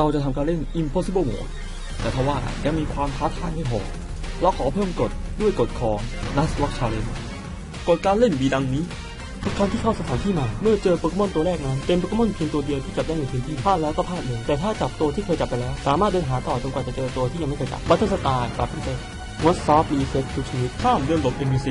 เราจะทำการเล่น Impossible Mode แต่ทว่ายังมีความท้าทายไม่พอเราขอเพิ่มกฎด้วยกฎของ Last Lock Challenge กฎการเล่นมีดังนี้ ทุกครั้งที่เข้าสถานที่ใหม่เมื่อเจอโปเกมอนตัวแรกนั้น เป็นโปเกมอนเพียงตัวเดียวที่จับได้ในพื้นที่พลาดแล้วก็พลาดเลยแต่ถ้าจับตัวที่เคยจับไปแล้ว สามารถเดินหาต่อจนกว่าจะเจอตัวที่ยังไม่เคยจับบัตเตอร์สตาร์กับพิเศษงดซอฟต์รีเซ็ตทุกชนิดห้ามเดินหลบ NPC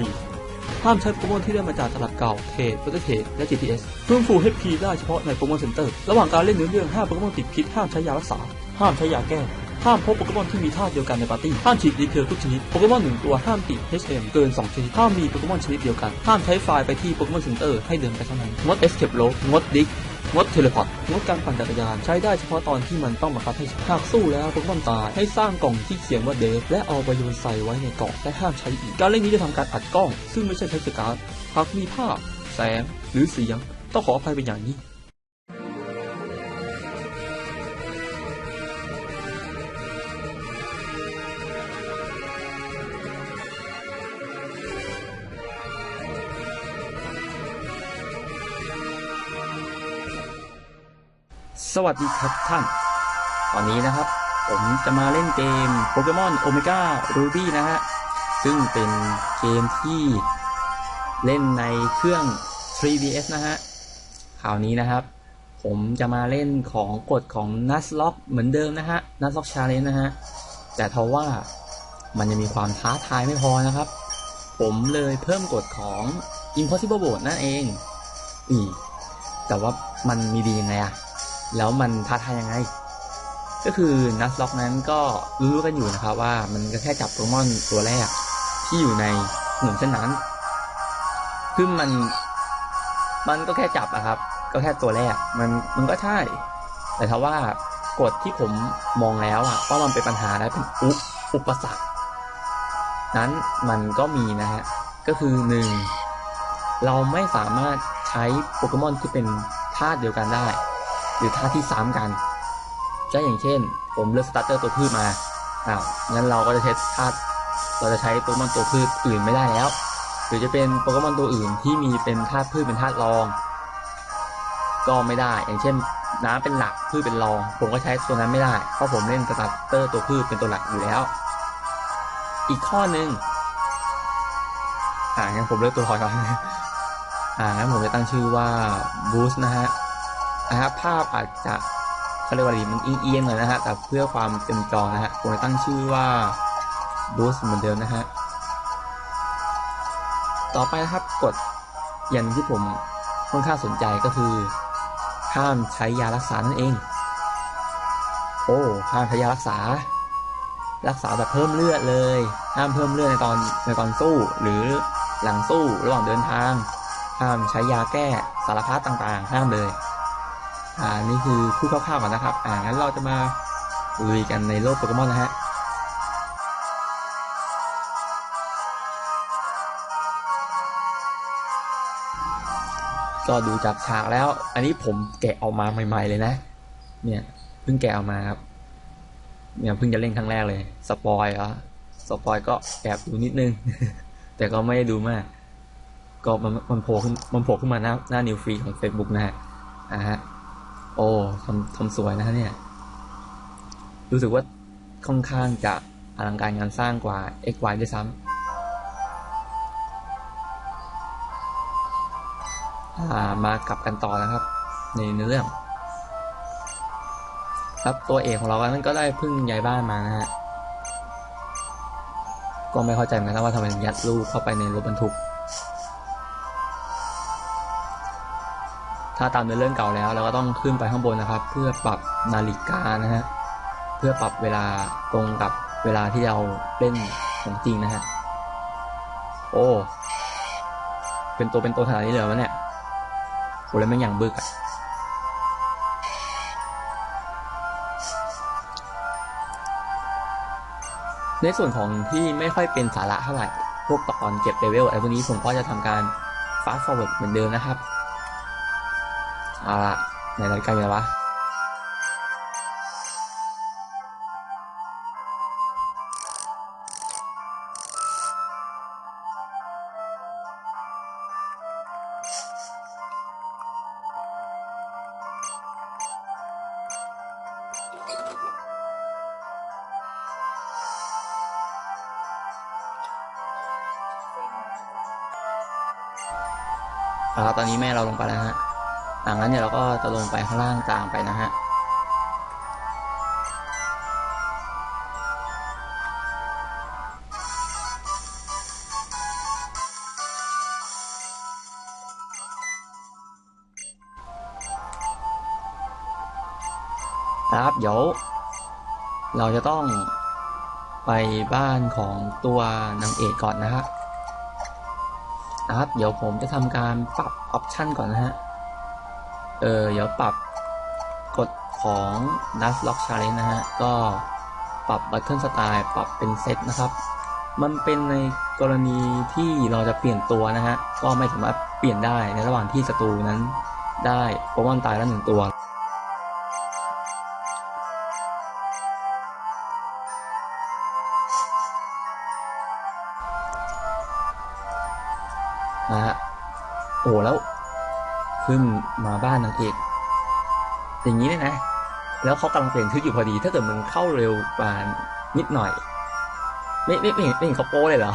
ห้ามใช้โปเกมอนที่ได้มาจากตลาดเก่าเทรดบัตเตอร์เทรดและ GPS ฟื้นฟูให้พีได้เฉพาะในโปเกมอนเซ็นเตอร์ ระหว่างการเล่นเนื้อเรื่องห้ามโปเกมอนติดพิษห้ามใช้ยารักษา ห้ามใช้ยาแก้ ห้ามพบโปเกมอนที่มีธาตุเดียวกันในปาร์ตี้ ห้ามฉีดดีเทลทุกชนิด โปเกมอนหนึ่งตัวห้ามติด HM เกิน 2 ชนิด ห้ามมีโปเกมอนชนิดเดียวกัน ห้ามใช้ไฟล์ไปที่โปเกมอนเซ็นเตอร์ให้เดินไปเท่านั้น งด Escape Rope งดดิก งดเทเลพอร์ตงดการปั่นจักรยานใช้ได้เฉพาะตอนที่มันต้องบังคับให้หากสู้แล้วโปเกมอนตายให้สร้างกล่องที่เขียนว่าเดฟและเอาไปโยนใส่ไว้ในกล่องและห้ามใช้อีก การเล่นนี้จะทำการอัดกล้อง ซึ่งไม่ใช่ใช้สการ์ดหากมีภาพ แสงหรือเสียงต้องขออภัยเป็นอย่างยิ่ง สวัสดีครับท่าน ตอนนี้นะครับ ผมจะมาเล่นเกมโปเกมอนโอเมก้ารูบี้นะฮะ ซึ่งเป็นเกมที่เล่นในเครื่อง 3DS นะฮะคราวนี้นะครับ ผมจะมาเล่นของกฎของ n u s l o c k เหมือนเดิมนะฮะ n u s l o c k Challenge นะฮะ แต่ทว่ามันยังมีความท้าทายไม่พอนะครับ ผมเลยเพิ่มกฎของ Impossible Boat นั่นเอง อืมแต่ว่ามันมีดียังไงอะ แล้วมันท้าทายยังไง ก็คือนัสล็อกนั้นก็รู้กันอยู่นะครับว่ามันก็แค่จับโปเกมอนตัวแรกที่อยู่ในถนนเส้นนั้นคือมันมันก็แค่จับอะครับ ก็แค่ตัวแรกมันมันก็ใช่ แต่ถ้าว่ากฎที่ผมมองแล้วอะว่ามันเป็นปัญหาและเป็นอุอุปสรรคนั้นมันก็มีนะฮะ ก็คือหนึ่งเราไม่สามารถใช้โปเกมอนที่เป็นธาตุเดียวกันได้ หรือธาตุที่ซ้ำกันก็อย่างเช่น ผมเลือกสตาร์เตอร์ตัวพืชมาอ้าวงั้นเราก็จะใช้ธาตุเราจะใช้โปเกมอนตัวพืชอื่นไม่ได้แล้ว หรือจะเป็นโปเกมอนตัวอื่นที่มีเป็นธาตุพืชเป็นธาตุรอง ก็ไม่ได้ อย่างเช่น น้ำเป็นหลักพืชเป็นรอง ผมก็ใช้ตัวนั้นไม่ได้ เพราะผมเล่นสตาร์เตอร์ตัวพืชเป็นตัวหลักอยู่แล้ว อีกข้อหนึ่งอ่างั้นผมเลือกตัวละครก่อนอ่างั้นผมจะตั้งชื่อว่าบูสนะฮะ นะครับภาพอาจจะเขาเรียกว่าอะไรมันเอียงๆหน่อยนะฮะแต่เพื่อความเต็มจอนะฮะผมจะตั้งชื่อว่าบูสเหมือนเดิมนะฮะต่อไปนะครับกฎอย่างที่ผมค่อนข้างสนใจก็คือ ห้ามใช้ยารักษานั่นเอง โอ้ห้ามใช้ยารักษา รักษาแบบเพิ่มเลือดเลย ห้ามเพิ่มเลือดในตอนในตอนสู้ หรือหลังสู้ระหว่างเดินทาง ห้ามใช้ยาแก้สารพัดต่างๆ ห้ามเลย อ่านี่คือพูดคร่าวๆก่อนนะครับ อ่างั้นเราจะมาลุยกันในโลกโปเกมอนนะฮะก็ดูจากฉากแล้ว อันนี้ผมแกะออกมาใหม่ๆเลยนะ เนี่ยเพิ่งแกะออกมาครับ เนี่ยเพิ่งจะเล่นครั้งแรกเลย สปอยเหรอสปอยก็แอบดูนิดนึง แต่ก็ไม่ได้ดูมาก ก็มันมันโผล่ขึ้นมันโผล่ขึ้นมาหน้าหน้านิวฟรีของ Facebook นะฮะอ่าฮะ โอ้ทำทำสวยนะฮะเนี่ย รู้สึกว่าค่อนข้างจะอลังการงานสร้างกว่า XY ด้วยซ้ำมากลับกันต่อนะครับ ในเนื้อเรื่อง ครับตัวเอกของเรานั้นก็ได้พิ่งย้ายบ้านมานะฮะก็ไม่เข้าใจเหมือนกันว่าทำไมยัดลูกเข้าไปในรถบรรทุก ถ้าตามในเรื่องเก่าแล้วเราก็ต้องขึ้นไปข้างบนนะครับ เพื่อปรับนาฬิกานะฮะเพื่อปรับเวลาตรงกับเวลาที่เราเล่นของจริงนะฮะโอ้เป็นตัวเป็นตัวขนาดนี้เลยวะเนี่ยโหแล้วม่งอย่างบึกอะในส่วนของที่ไม่ค่อยเป็นสาระเท่าไหร่ พวกตอนเก็บเลเวลอะไรพวกนี้ผมก็จะทำการ fast forward เหมือนเดิมนะครับ ยู่แล้ววะเอา จะลงไปข้างล่างตามไปนะฮะครับเดี๋ยวเราจะต้องไปบ้านของตัวนางเอกก่อนนะฮะนะครับ เดี๋ยวผมจะทำการปรับออปชันก่อนนะฮะ เออเดี๋ยวปรับกฎของ n u s Lock Challenge นะฮะ ก็ปรับ Button Style ปรับเป็นเซตนะครับ มันเป็นในกรณีที่เราจะเปลี่ยนตัวนะฮะ ก็ไม่สามารถเปลี่ยนได้ในระหว่างที่ศัตรูนั้นได้โปรมอนตายแล้วหนึ่งตัวนะฮะโอ้แล้ว ขึ้นมาบ้านนางเอกอย่างนี้เนี่ยนะ แล้วเขากำลังเปลี่ยนชุดอยู่พอดี ถ้าเกิดมึงเข้าเร็วกว่านิดหน่อย ไม่ไม่ไม่เห็นไม่เห็นเขาโป้เลยเหรอ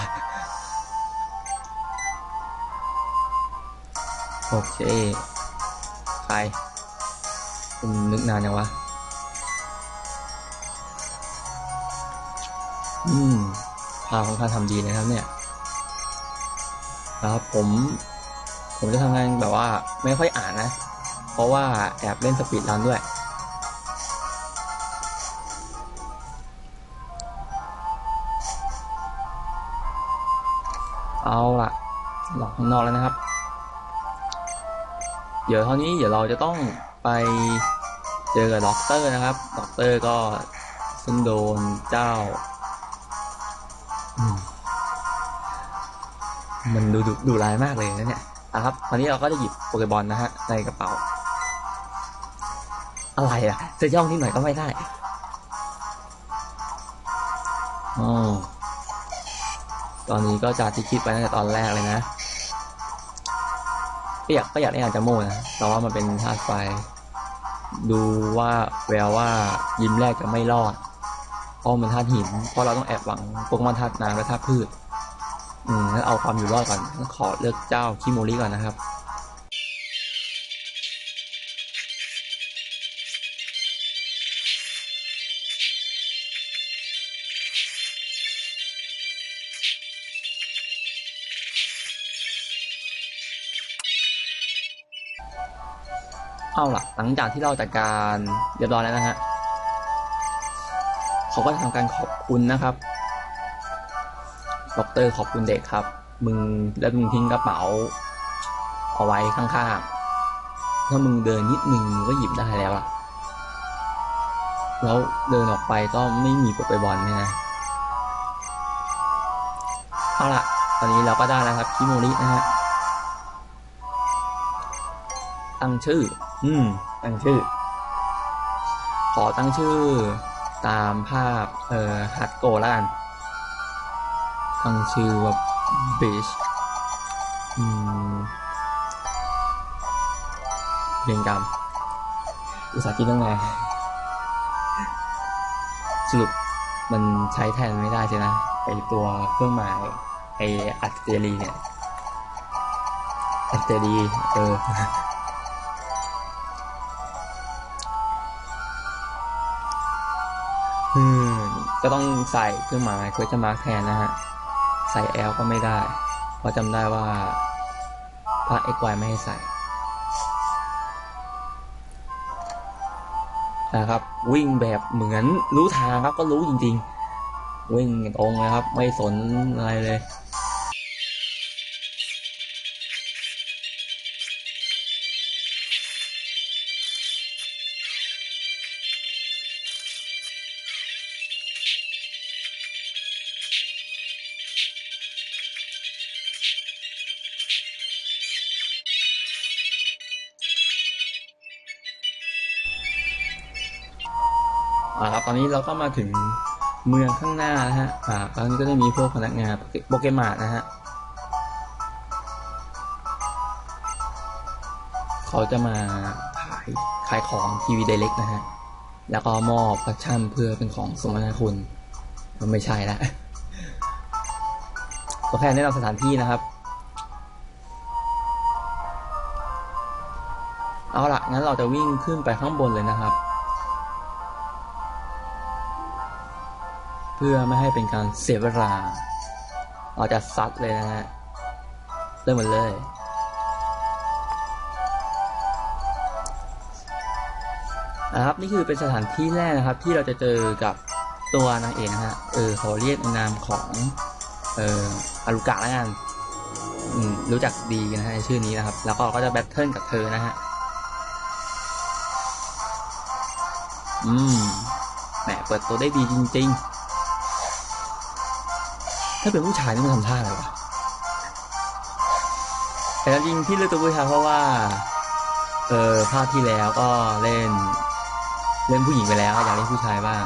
โอเค ใครคุณนึกนานยังวะ อืมพาของข้าทำดีนะครับเนี่ย ครับผม ผมจะทำงานแบบว่าไม่ค่อยอ่านนะ เพราะว่าแอบเล่นสปีดรันด้วย เอาล่ะหลอกข้างนอกแล้วนะครับ เดี๋ยวเท่านี้เดี๋ยวเราจะต้องไปเจอกับด็อกเตอร์นะครับ ด็อกเตอร์ก็ซึ่งโดนเจ้าอืมมันดูดุดุร้ายมากเลยนะเนี่ย อะครับตอนนี้เราก็จะหยิบโปเกบอลนะฮะในกระเป๋า อะไรอะจะย่องที่หน่อยก็ไม่ได้อ๋อตอนนี้ก็จากที่คิดไปตั้งแต่ตอนแรกเลยนะก็อยากก็อยากได้อากจะโม่นะแต่ว่ามันเป็นธาตุไฟ ดูว่าแววว่ายิ้มแรกจะไม่รอดเพราะมันธาตุหิน เพราะเราต้องแอบหวังพวกมันธาตุน้ำและธาตุพืช อืมงั้นเอาความอยู่รอดก่อนงั้นขอเลือกเจ้าคิโมริก่อนนะครับเอาล่ะ หลังจากที่เราจัดการเรียบร้อยแล้วนะฮะ เขาก็จะทำการขอบคุณนะครับ ด็อกเตอร์ขอบคุณเด็กครับ มึงแล้วมึงทิ้งกระเป๋าเอาไว้ข้างๆ ถ้ามึงเดินนิดนึงมึงก็หยิบได้แล้วล่ะ แล้วเดินออกไปก็ไม่มีโปเกบอลเนี่ยนะ เอาล่ะ ตอนนี้เราก็ได้แล้วครับคิโมรินะฮะ ตั้งชื่อ อืม ตั้งชื่อ ขอตั้งชื่อตามภาพ เอ่อฮัตโกแล้วกัน ตั้งชื่อว่าเบชอืมเรียนกรรมอุตสาหกิจตั้งไงสรุปมันใช้แทนไม่ได้ใช่นะไอตัวเครื่องหมายไออัตเตรีเนี่ยอัตเตรีเออก็ต้องใส่เครื่องหมาย question mark แทนนะฮะ ใส่แอลก็ไม่ได้ เพราะจำได้ว่าพระ x y ไม่ให้ใส่นะครับ วิ่งแบบเหมือนรู้ทางครับก็รู้จริง ๆ วิ่งตรงเลยครับ ไม่สนอะไรเลย อ่าครับตอนนี้เราก็มาถึงเมืองข้างหน้านะฮะอ่าตอนนี้ก็จะมีพวกพนักงานโปเกมารนะฮะเขาจะมาขายขายของทีวีไดเล็กนะฮะแล้วก็มอบพัชชั่นเพื่อเป็นของสมนาคุณมันไม่ใช่ละก็แค่แนะนำสถานที่นะครับ เอาละงั้นเราจะวิ่งขึ้นไปข้างบนเลยนะครับ เพื่อไม่ให้เป็นการเสียเวลา เราจะซัดเลยนะฮะ เริ่มมันเลย นะครับนี่คือเป็นสถานที่แรกนะครับ ที่เราจะเจอกับตัวนางเอกนะฮะ เออขอเรียกนนามของ เอออารุกะแล้วกันรู้จักดีนะฮะในชื่อนี้นะครับ แล้วก็ก็จะแบทเทิลกับเธอนะฮะ อืมแหมเปิดตัวได้ดีจริง ๆ ถ้าเป็นผู้ชายนี่มันทำท่าอะไรวะแต่จริงที่เลือกตัวผู้ชายเพราะว่า เออภาคที่แล้วก็เล่น เล่นผู้หญิงไปแล้วอยากเล่นผู้ชายบ้าง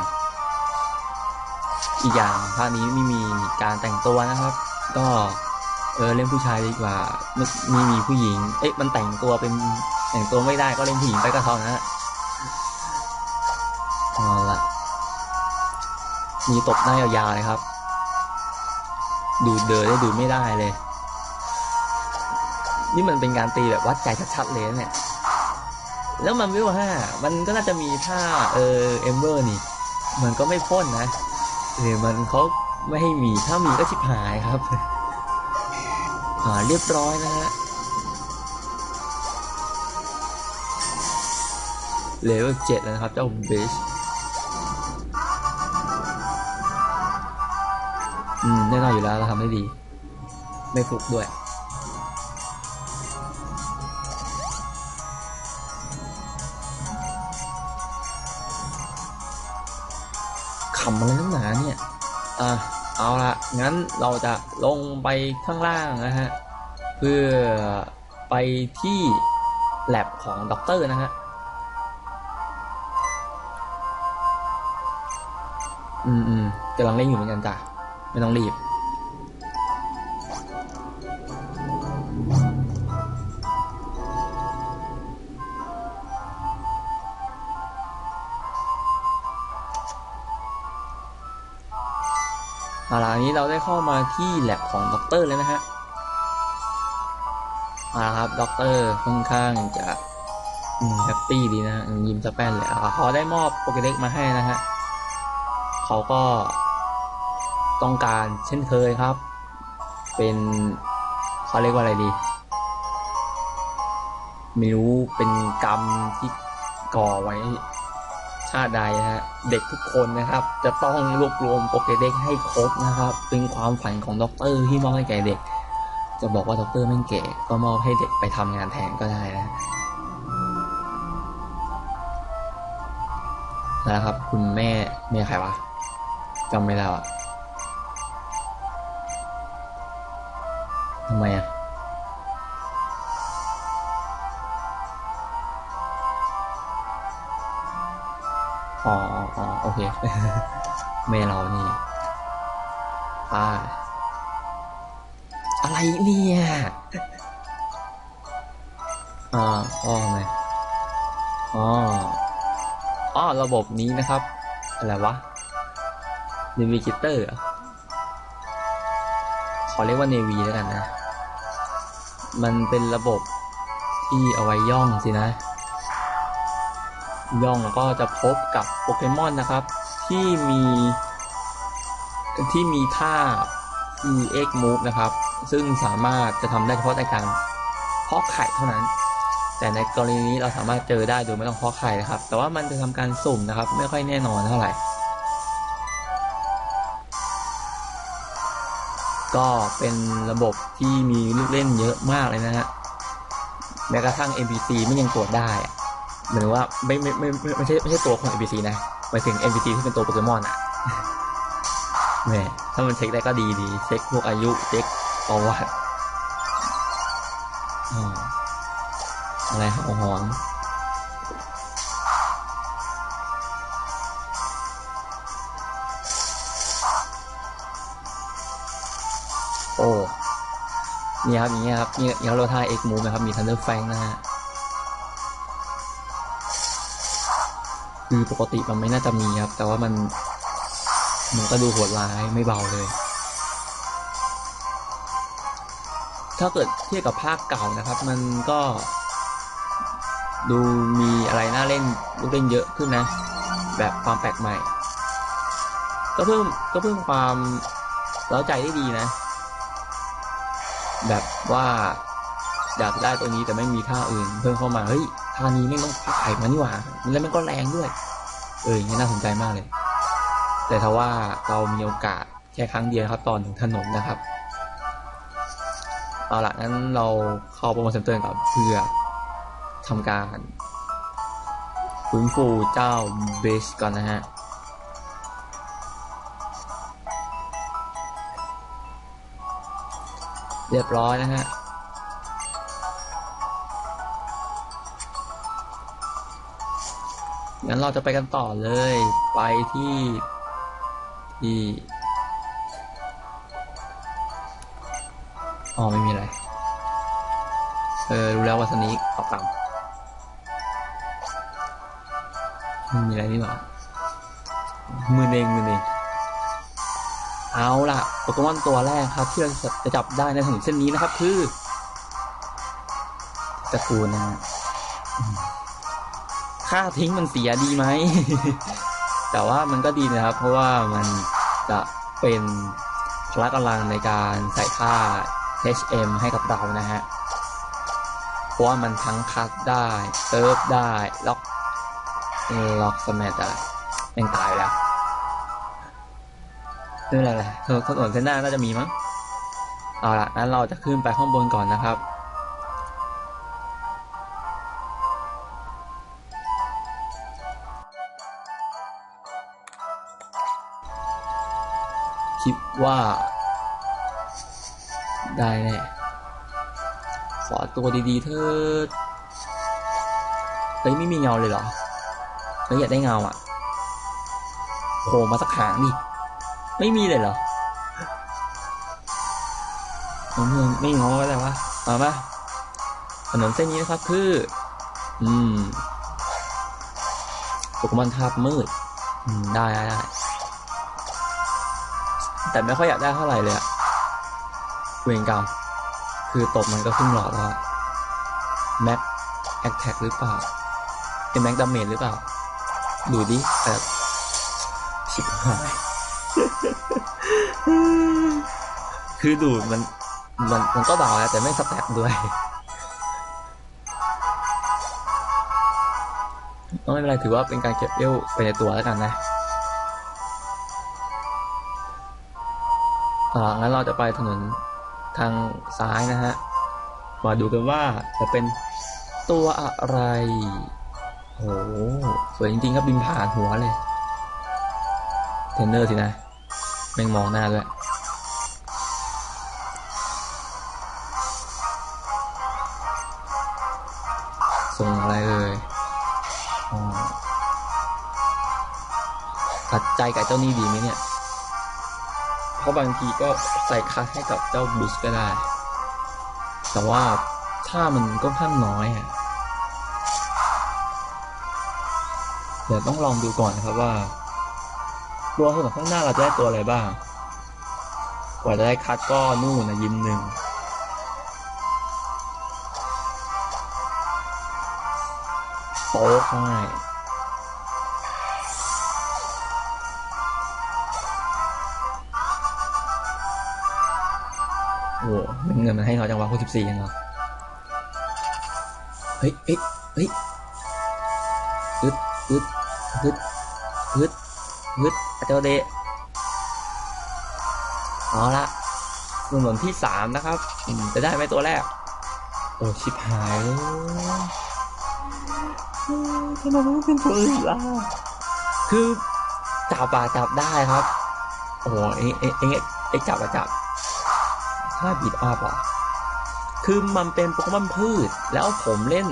อีกอย่างภาคนี้ไม่มีการแต่งตัวนะครับ ก็เออเล่นผู้ชายดีกว่าไม่ไม่มีผู้หญิง เอ๊ะมันแต่งตัวเป็นแต่งตัวไม่ได้ก็เล่นผู้หญิงไปก็เท่านั้นแหละเอาละมีตบหน้ายาวๆเลยครับ ดูเดินได้ดูไม่ได้เลย นี่มันเป็นการตีแบบวัดใจชัดๆเลยเนี่ย แล้วมันวิวห้ามันก็น่าจะมีท่าเออเอมเบอร์นี่ มันก็ไม่พ่นนะเออมันเขาไม่ให้มีถ้ามีก็ชิบหายครับอ่าเรียบร้อยนะฮะเลเวลเจ็ดแล้วนะครับเจ้าเบช อืมแน่นอนอยู่แล้วเราทำได้ดี ไม่ฟลุกด้วยขำอะไรนักหนาเนี่ย อะเอาละงั้นเราจะลงไปข้างล่างนะฮะ เพื่อไปที่แลบของด็อกเตอร์นะฮะ อืมอืมกำลังเล่นอยู่เหมือนกันจ้ะ ไม่ต้องรีบ เอาล่ะนี้เราได้เข้ามาที่แลบของด็อกเตอร์แล้วนะฮะเอาละครับด็อกเตอร์ค่อนข้างจะแฮปปี้ดีนะยิ้มสะแป้นเลยเขาได้มอบโปเกเด็กมาให้นะฮะเขาก็ ต้องการเช่นเคยครับ เป็นเขาเรียกว่าอะไรดีไม่รู้เป็นกรรมที่ก่อไว้ชาติใดนะฮะเด็กทุกคนนะครับ จะต้องรวบรวมโปเกเด็กให้ครบนะครับ เป็นความฝันของด็อกเตอร์ที่มอบให้แก่เด็ก จะบอกว่าด็อกเตอร์ไม่เก๋ก็มอบให้เด็กไปทำงานแทนก็ได้นะนะครับ คุณแม่แม่ใครวะจำไม่ได้อะ ทำไมอะอ๋ออ๋อโอเคเมเรานี่อ่าอะไรเนี่ยอ่าอ๋อไงอ๋ออ๋อระบบนี้นะครับ อะไรวะ n นวิกิเตอร์ขอเรียกว่าเนวีแล้วกันนะ มันเป็นระบบที่เอาไว้ย่องสินะ ย่องแล้วก็จะพบกับโปเกมอนนะครับ ที่มีที่มีท่าคือ X Move นะครับ ซึ่งสามารถจะทำได้เฉพาะในการเพาะไข่เท่านั้น แต่ในกรณีนี้เราสามารถเจอได้โดยไม่ต้องเพาะไข่นะครับ แต่ว่ามันจะทำการสุ่มนะครับ ไม่ค่อยแน่นอนเท่าไหร่ ก็เป็นระบบที่มีลูกเล่นเยอะมากเลยนะฮะแม้กระทั่ง NPC ไม่ยังตรวจได้อะหมายถึงว่าไม่ไม่ไม่ไม่ไม่ใช่ไม่ใช่ตัวของ NPC นะหมายถึง NPC ที่เป็นตัวโปเกมอนอะแหมถ้ามันเช็คได้ก็ดีดีเช็คพวกอายุเช็คประวัติอะไรหอห นี่ครับอย่างเงี้ยครับนี่นี่เขาเรียกว่าท่า X move นะครับมี Thunder Fang นะฮะคือปกติมันไม่น่าจะมีครับ แต่ว่ามันมันก็ดูโหดร้ายไม่เบาเลย ถ้าเกิดเทียบกับภาคเก่านะครับ มันก็ ดูมีอะไรน่าเล่นลูกเล่นเยอะขึ้นนะ แบบความแปลกใหม่ ก็เพิ่มก็เพิ่มความเล้าใจได้ดีนะ แบบว่าอยากได้ตัวนี้แต่ไม่มีท่าอื่น เพิ่มเข้ามาเฮ้ยท่านี้ไม่ต้องพักไข่มานี่หว่าแล้วมันก็แรงด้วย เอออย่างนี้น่าสนใจมากเลย แต่ถ้าว่าเรามีโอกาสแค่ครั้งเดียวครับตอนถึงถนนนะครับเอาละงั้นเราเข้าโปรโมชั่นเตือนกับเพื่อทำการฟื้นฟูเจ้าเบสก่อนนะฮะ เรียบร้อยนะฮะงั้นเราจะไปกันต่อเลย ไปที่ที่อ๋อไม่มีอะไร เออรู้แล้วว่าสนี้ตอบต่ำไม่มีอะไรนี่หว่ามือเองมือเอง เอาล่ะโปเกมอนตัวแรกครับที่เราจะจับได้ในถนนเส้นนี้นะครับ คือตะกูลนะฮะค่าทิ้งมันเสียดีไหม แต่ว่ามันก็ดีนะครับ เพราะว่ามันจะเป็นพละกำลังในการใส่ค่า HM ให้กับเรานะฮะ เพราะว่ามันทั้งคัดได้เซิร์ฟได้ ล็อกล็อกสมัได้แม่งตายแล้ว ไม่เป็นไรเลยถนนถนนเส้นหน้าน่าจะมีมั้ง เอาละงั้นเราจะขึ้นไปข้างบนก่อนนะครับ คิดว่า ได้แน่ขอตัวดีๆเถิดเฮ้ยไม่มีเงาเลยเหรอเฮ้ยอยากได้เงาอะโผล่มาสักหางดิ ไม่มีเลยเหรอผมไม่งอก็ได้วะมาปะถนนเส้นนี้นะครับคือ อืมโปเกมอนทาบมืด อืม ได้ได้ไดแต่ไม่ค่อยอยากได้เท่าไหร่เลยอะเวงกรรมคือตบมันก็ครึ่งหลอดแล้วะแม็กแอคแท็กหรือเปล่าเป็นแม็กดาเมจหรือเปล่า ดูดิแต่ชิบหาย คือดูดมันมันมันก็เบาแล้วแต่ไม่สแต็กด้วยก็ไม่เป็นไรถือว่าเป็นการเก็บเอวไปในตัวแล้วกันนะอ่างั้นเราจะไปถนนทางซ้ายนะฮะ มาดูกันว่าจะเป็นตัวอะไรโอ้โหสวยจริงๆครับบินผ่านหัวเลย เทรนเนอร์สินะแม่งมองหน้าด้วยส่งอะไรเอ่ยตัดใจกับเจ้านี่ดีไหมเนี่ย เพราะบางทีก็ใส่คัสให้กับเจ้าบิชก็ได้ แต่ว่าถ้ามันก็ข้างน้อยอะเดี๋ยวต้องลองดูก่อนนะครับว่า ตัวข้างหน้าเราจะได้ตัวอะไรบ้าง กว่าจะได้คัดก็นู่นนะยิมหนึ่งโป๊กให้โอ้โหเงินมันให้น้อยจังวะหกสิบสี่ยังเหรอเฮ้ยเฮ้ยเฮ้ยอึดอึดอึดอึด อึดอาเจ้าเดะเอาละถนนที่สามนะครับอืมจะได้ไหมตัวแรก โอ้ชิบหายเลยอืมทำไมมันไม่เป็นตัวอื่นล่ะคือจับอะจับได้ครับ โอ้โหเอ้เอ้เอ้เอ้จับอะจับถ้าบิดอัพอะคือมันเป็นโปเกมอนพืช แล้วผมเล่น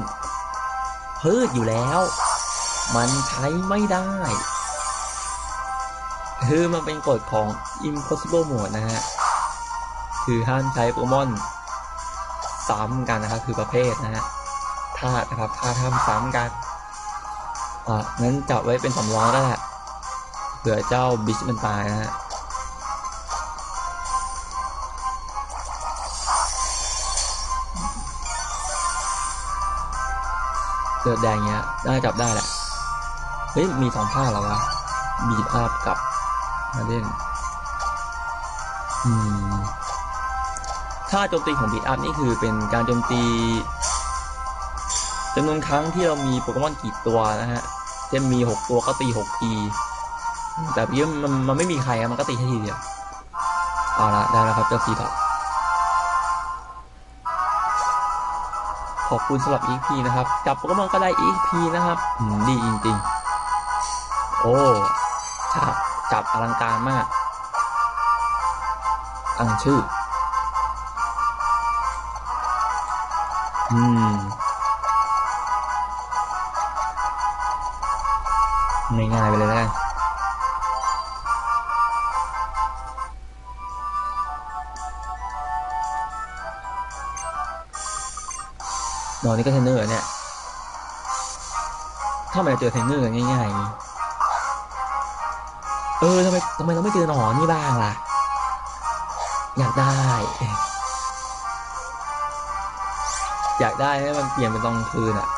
พืชอยู่แล้ว มันใช้ไม่ได้ คือมันเป็นกฎของ impossible mode นะฮะ คือห้ามใช้โปเกมอนซ้ำกันนะครับ คือประเภทนะฮะธาตุนะครับธาตุห้ามซ้ำกันอะงั้นจับไว้เป็นสำรองก็แหละเผื่อเจ้าบิชมันตายนะฮะตสื้อแดงเงี้ย น่าจับได้แหละ เฮ้ย มีสองท่าเหรอวะบีดอัพกับ มาเล่นอืมท่าโจมตีของบีดอัพนี่คือเป็นการโจมตีจำนวนครั้งที่เรามีโปเกมอนกี่ตัวนะฮะเช่นมีหกตัวก็ตีหกทีแต่พี่มันมันไม่มีใครอะมันก็ตีแค่ทีเดียวเอาละได้แล้วครับเจ้าซีดอกขอบคุณสำหรับ EP นะครับ จับโปเกมอนก็ได้ EP นะครับดีจริงๆ โอ้ จับอลังการมาก ตั้งชื่อ อืม ง่ายๆไปเลยแล้วกันนอนนี่ก็เทรนเนอร์เหรอเนี่ย ถ้ามันจะเจอเทรนเนอร์ง่ายๆอย่างนี้ ออทำไมทำไมเราไม่เจอหนอนนี่บ้างล่ะ อยากได้ อยากได้ให้มันเปลี่ยนเป็นตอนกลางคืนอะ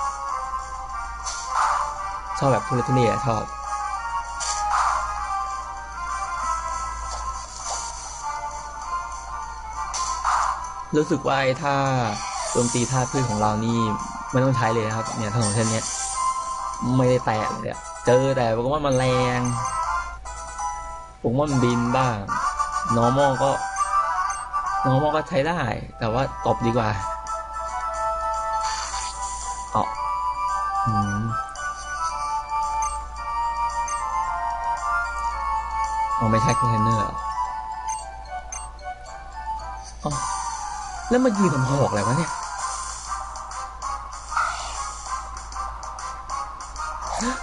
ชอบแบบทุเรศทุเรศชอบรู้สึกว่าไอ้ท่าโจมตีท่าพืชของเรานี่ไม่ต้องใช้เลยนะครับ เนี่ยถนนเส้นเนี้ยไม่ได้แตะเลยเจอแต่โปเกมอนแมลง โปเกมอนบินบ้าง normal ก็ normal ก็ใช้ได้ แต่ว่าตบดีกว่าเอาอืมเอาไม่ใช่คอนเทนเนอร์อเอ้าแล้วมายืนทำหอกอะไรวะเนี่ย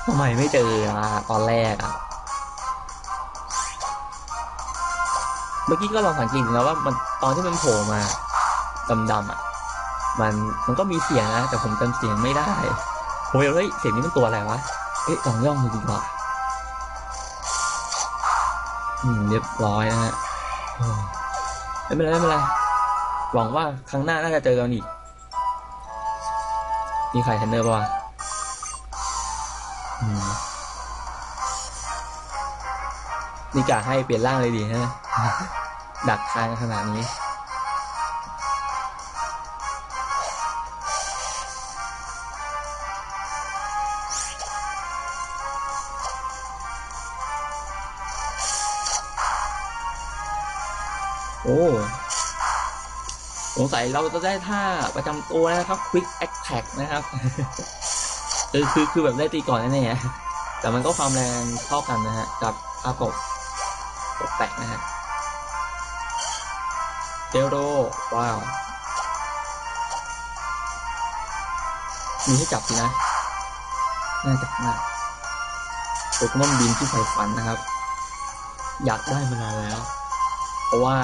ทำไมไม่เจอมาตอนแรกอะ เมื่อกี้ก็ลองสังเกตดูนะว่ามันตอนที่มันโผล่มาดำๆอะ มันมันก็มีเสียงนะแต่ผมจำเสียงไม่ได้โอ้ยเฮ้ยเสียงนี้มันตัวอะไรวะเอ๊ะลองย่องดูดีกว่าอืมเรียบร้อยนะฮะไม่เป็นไรไม่เป็นไรหวังว่าครั้งหน้าน่าจะเจอกันอีกมีใครเทนเนอร์ปะวะ นี่กะให้เปลี่ยนร่างเลยดีฮะดักทางขนาดนี้โอ้สงสัยเราจะได้ท่าประจำตัวนะครับ Quick Attack นะครับ คือคือคือแบบได้ตีก่อนแน่ๆแต่มันก็ความแรงเท่ากันนะฮะ กับอาก บกแตกนะฮะเจโดว้าว มีให้จับนะ น่าจับมากโปเกมอนบินที่ใส่ฝันนะครับ อยากได้มานานแล้ว เพราะว่า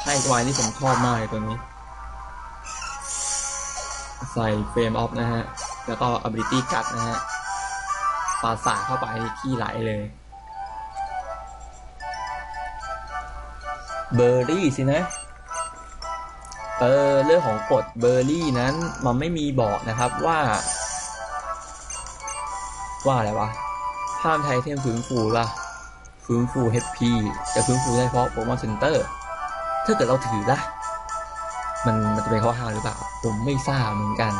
ไพ่วายนี่ผมชอบมากเลยตัวนี้ ใส่เฟรมออฟนะฮะ แล้วก็ ability กัดนะฮะปาสาเข้าไปขี้ไหลเลย เบอร์รี่สินะ เออเรื่องของกฎเบอร์รี่นั้นมันไม่มีบอกนะครับว่า ว่าอะไรวะห้ามใช้เทมฟื้นฟูล่ะฟื้นฟู HP จะฟื้นฟูได้เฉพาะโปเกมอนเซ็นเตอร์ถ้าเกิดเราถือล่ะ มันมันจะเป็นข้อห้ามหรือเปล่า ผมไม่ทราบเหมือนกัน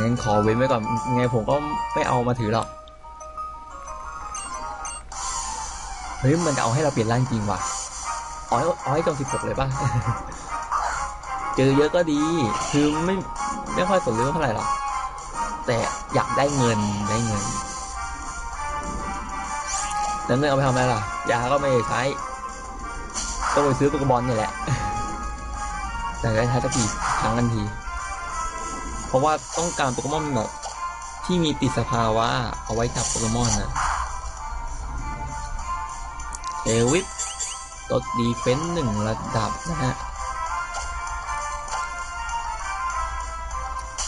งั้นขอเว้นไว้ก่อนไงผมก็ไม่เอามาถือหรอกเฮ้ยมันจะเอาให้เราเปลี่ยนร่างจริงว่ะ เอาให้อาให้จงสิบหกเลยป่ะ เจอเยอะก็ดี คือไม่ไม่ค่อยสนเรื่องเท่าไหร่หรอก แต่อยากได้เงินได้เงิน แล้วเงินเอาไปทำอะไรล่ะ ยาก็ไม่ได้ใช้ ก็ไปซื้อโปเกมอนนี่แหละ แต่ได้ใช้สักกี่ครั้งกันที เพราะว่าต้องการโปเกมอนแบบที่มีติดสภาวะเอาไว้จับโปเกมอนนะเอวิส ลดดีเฟนซ์หนึ่งระดับนะฮะ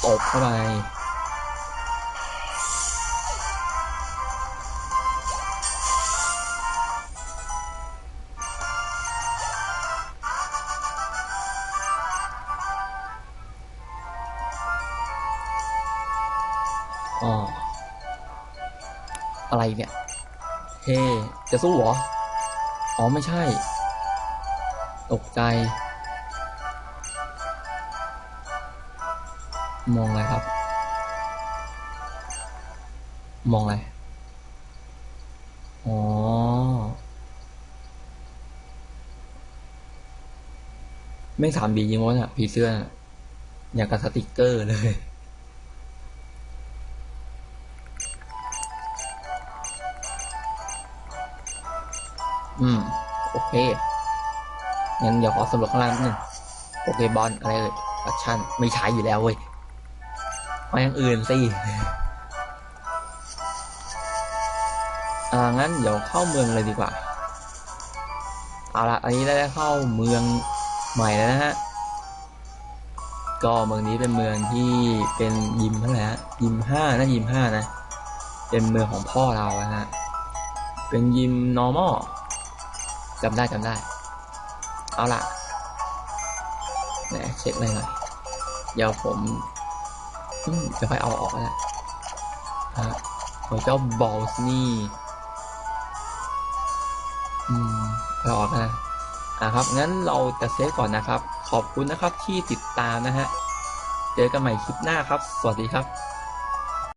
ตบเข้าไปอ๋ออะไรเนี่ย เฮ้ จะสู้เหรอ อ๋อ ไม่ใช่ ตกใจ มองอะไรครับ มองอะไร อ๋อ ไม่สามดีจริงวะเนี่ยผีเสื้อนะอย่างกับสติกเกอร์เลย ขอสำรวจข้างล่างนึงโอเคบอลอะไรเอ่ยแอคชั่นไม่ใช้อยู่แล้วเว้ยมาอย่างอื่นสิอ่างั้นเดี๋ยวเข้าเมืองเลยดีกว่า เอาละอันนี้ได้เข้าเมืองใหม่แล้วนะฮะ ก็เมืองนี้เป็นเมืองที่เป็นยิมเท่าไหร่ฮะยิมห้านะยิมห้านะ เป็นเมืองของพ่อเรานะฮะ เป็นยิม normal จำได้จำได้ เอาละไหนเช็คเลยหน่อยเดี๋ยวผมจะค่อยเอาออกแล้วนะฮะหัวเจ้าบอลส์นี่อืมเราออกนะอะครับ งั้นเราจะเซฟก่อนนะครับ ขอบคุณนะครับที่ติดตามนะฮะ เจอกันใหม่คลิปหน้าครับ สวัสดีครับ